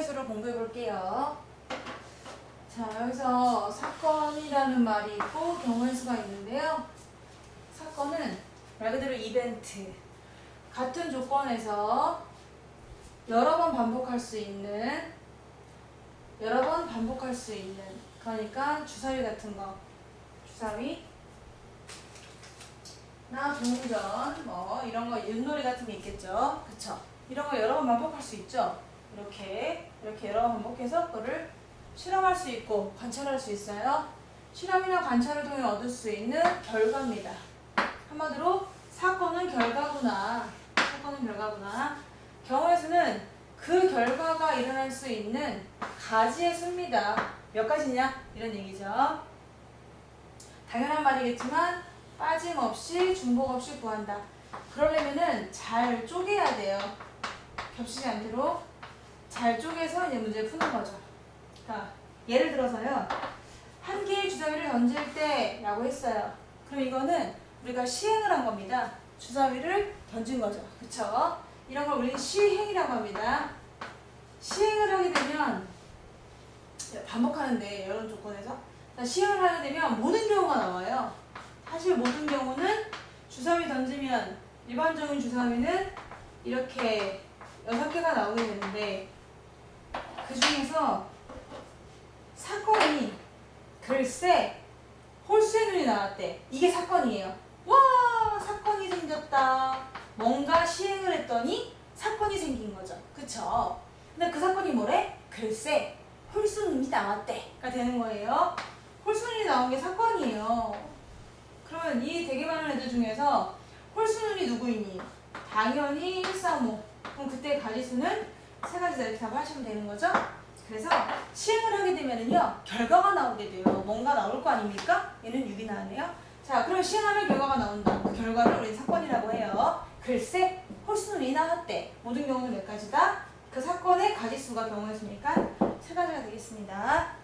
경우의 수를 공부해 볼게요. 자, 여기서 사건이라는 말이 있고 경우의 수가 있는데요. 사건은 말 그대로 이벤트. 같은 조건에서 여러 번 반복할 수 있는 여러 번 반복할 수 있는 그러니까 주사위 같은 거 주사위 나 동전 뭐 이런 거 윷놀이 같은 게 있겠죠 그쵸 이런 거 여러 번 반복할 수 있죠 이렇게 이렇게 여러 번 반복해서 그거를 실험할 수 있고 관찰할 수 있어요. 실험이나 관찰을 통해 얻을 수 있는 결과입니다. 한마디로 사건은 결과구나. 사건은 결과구나. 경우의 수는 그 결과가 일어날 수 있는 가지의 수입니다. 몇 가지냐? 이런 얘기죠. 당연한 말이겠지만 빠짐없이 중복 없이 구한다. 그러려면은 잘 쪼개야 돼요. 겹치지 않도록 잘 쪼개서 이제 문제 푸는 거죠. 자, 예를 들어서요. 한 개의 주사위를 던질 때라고 했어요. 그럼 이거는 우리가 시행을 한 겁니다. 주사위를 던진 거죠. 그쵸? 이런 걸 우리는 시행이라고 합니다. 시행을 하게 되면 반복하는데 이런 조건에서 자, 시행을 하게 되면 모든 경우가 나와요. 사실 모든 경우는 주사위 던지면 일반적인 주사위는 이렇게 여섯 개가 나오게 되는데 그 중에서 사건이 글쎄 홀수의 눈이 나왔대. 이게 사건이에요. 와 사건이 생겼다. 뭔가 시행을 했더니 사건이 생긴 거죠. 그쵸? 근데 그 사건이 뭐래? 글쎄 홀수 눈이 나왔대가 되는 거예요. 홀수 눈이 나온 게 사건이에요. 그러면 이 되게 많은 애들 중에서 홀수 눈이 누구이니? 당연히 1, 3, 5. 그럼 그때 가지수는 세 가지 다 이렇게 답하시면 되는 거죠? 그래서 시행을 하게 되면은요 결과가 나오게 돼요. 뭔가 나올 거 아닙니까? 얘는 6이 나왔네요. 자, 그럼 시행하면 결과가 나온다. 그 결과를 우리 사건이라고 해요. 글쎄, 홀수눈이 나왔대. 모든 경우는 몇 가지다? 그 사건의 가지수가 경우였으니까 세 가지가 되겠습니다.